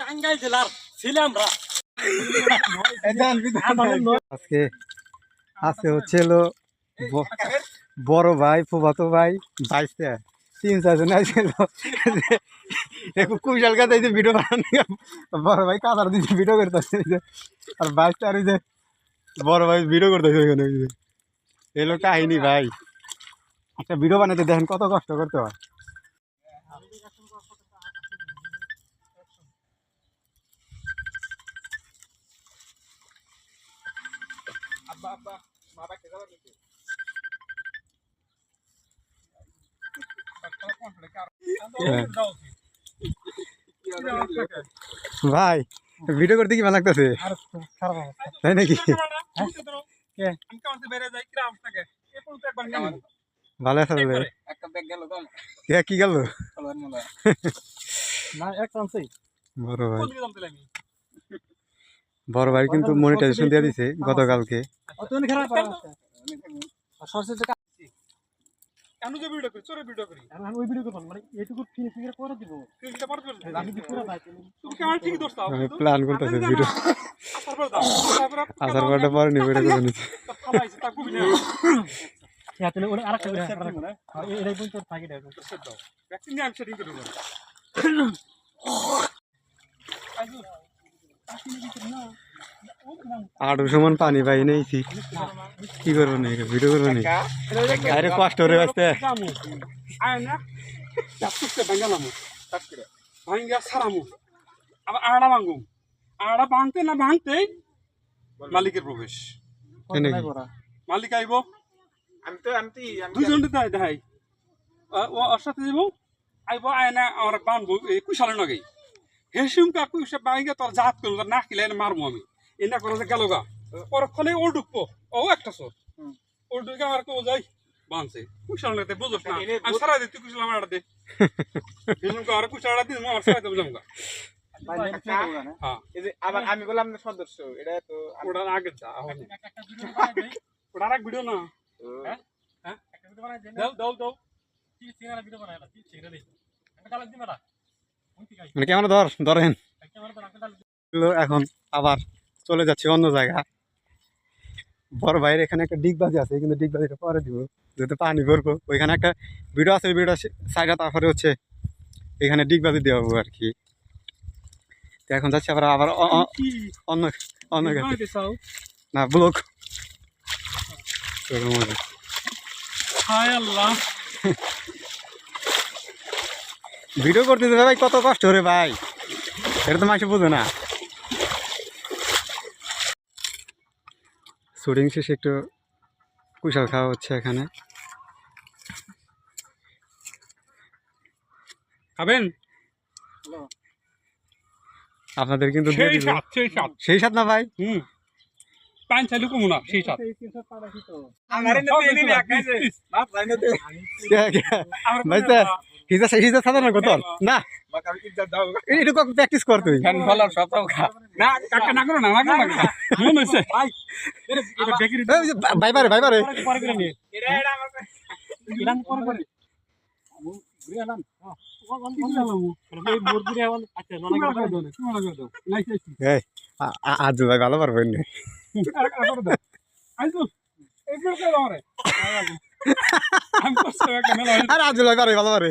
টাঙ্গাইল জেলার আজকে আছে হচ্ছে বড় ভাই ফুবাতো ভাই, বাইশটা। তিন চারজন আসছিল কুশাল কাছে এই ভিডিও বানানো বড় ভাই কাতার দিচ্ছে ভিডিও করতেছে আর বাইশটা, আর যে বড় ভাই ভিডিও করতেছে ওইখানে। এলো কাহিনী ভাই। একটা ভিডিও বানাতে দেখেন কত কষ্ট করতে হয়। ভাই ভিডিও করতে কি ভালো লাগতেছে? তাই নাকি? ভালো আছে তাহলে। একটা ব্যাগ গেল তো কে কি গেল? ভাই। বড় ভাই কিন্তু মনিটাইজেশন দিয়ে দিছে গতকালকে। অতন খারাপ আছে সরষে কেন যে ভিডিও করি চোরে ভিডিও করি আমি ওই ভিডিও করব মানে এইটুকু ফিনিশিং এর করে দিব ফিল্মটা পার করে আমি কি পুরো ভাই তুমি ক্যামেরা ঠিক দোস্ত আমি প্ল্যান করতেছি ভিডিও তারপর দাও তারপর আসার পরটা পরে নি ভিডিও করে নিচ্ছি খাবাইছে তা কুবি না হ্যাঁ তাহলে ওটা আরেকটা করে এটাই পর্যন্ত থাকি দেখো সেট দাও ভ্যাকসিন নিয়ে আমি সেটিং করে দেবো আটু সমান পানি পাই নেইছি কি? করব নি? ভিডিও করব নি? আরে কষ্ট রে বাঁচতে ভাঙ্গা সারামু আবার আড়া ভাঙুম আড়া ভাঙতে না ভাঙতেই মালিকের প্রবেশ মালিক আইব আমি তো আমি তো দুজন দেখাই দেখাই। ও ওর সাথে যাব। আইব আয় না আমার বানবো এই কুশালে নগেই হেসুম কা কুশা বাইগে তোর জাত করব তোর না কিলে মারবো আমি। এনা করে গেল গা। পরক্ষণে ও ঢুকবো। ও একটা সর ও ঢুকে আমার কেউ যাই বানছে কুশাল নাতে বুঝোস না। আমি সারা দিতে কুশাল আমার আড়া দে কা আর কুশাল আড়া দিন আমার সারা দেবো জামগা হ্যাঁ। আবার আমি বললাম না সদস্য এটা তো ওটার আগে ওটার এক ভিডিও না। হ্যাঁ? হ্যাঁ? দাও দাও দাও। না না? মানে ক্যামেরা ধর ধরেন। এখন আবার চলে যাচ্ছে অন্য জায়গা বড় ভাইয়ের এখানে একটা ডিগবাজি আছে কিন্তু ডিগবাজিটা পরে দিব যেহেতু পানি ভরবো। ওইখানে একটা ভিডিও আছে ওই ভিডিও সাইডে তারপরে হচ্ছে এখানে ডিগবাজি দেওয়া হবে আর কি। তো এখন যাচ্ছি আবার আবার অন্য অন্য না ব্লক ভিডিও করতে দেবে ভাই কত কষ্ট রে ভাই। এটা তো মাসে বোঝে না। শুটিং শেষে একটু কুশাল খাওয়া হচ্ছে এখানে খাবেন আপনাদের কিন্তু সেই সাত সাথ না ভাই হুম ভাই হিজা হিজা সাধারণ কত না দাও একটু প্র্যাকটিস কর তুই ফ্যান ফলার সব খা না কাকা না করো না না করো না মন হইছে এটা বেকারি ভাই বারে ভাই বারে পরে করে এটা এটা আমার ইলান পরে করে ঘুরে এলাম আজ ভাই ভালো পারবেন আর আজ ভাই ভালো পারে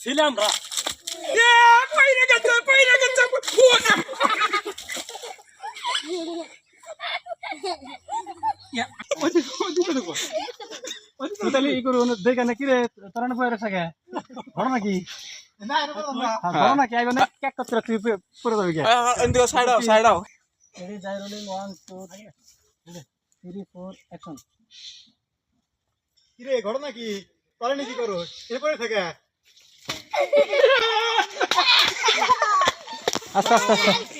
ভাই, ভাই, ভাই, আসলি এটা না গাল আল্লাহ যাও তোমার করে দাও এবার তো কমেন্ট এবার তো কমেন্ট চেক দেন না। এই যে দুই টাকা করে ভিডিও বানাই এটা দিলে আর কাম না মুখে আম না ভিডিও এই একটা ভিডিও ছিল বলে চাও আমরা এক ঘণ্টা সময় দেবো একটা সমস্যা কি ওদের গেলি বেরো তো তখন লাগতে তাই বলি ওদার না নিতে না এদান বিদান আমাদের নয় এতে অবস্থা একটা ভিডিও নেই বিদান তো পারফেক্ট আইছো ভিডিও টাঙ্গাইল জেলার ছিলামরা তাহলে ই করো দেখে নাকি? রে তোরা না। পয়রা থাকে ধরো নাকি ধরো নাকি? আইবে না কেক করতে তুই পুরো যাবি কে এন্দিও সাইড আও সাইড আও রেডি যাই রোলিং 1 2 3 4 অ্যাকশন কিরে ঘটনা কি পারে নাকি করো? এরপরে থাকে? Asta, asta, asta.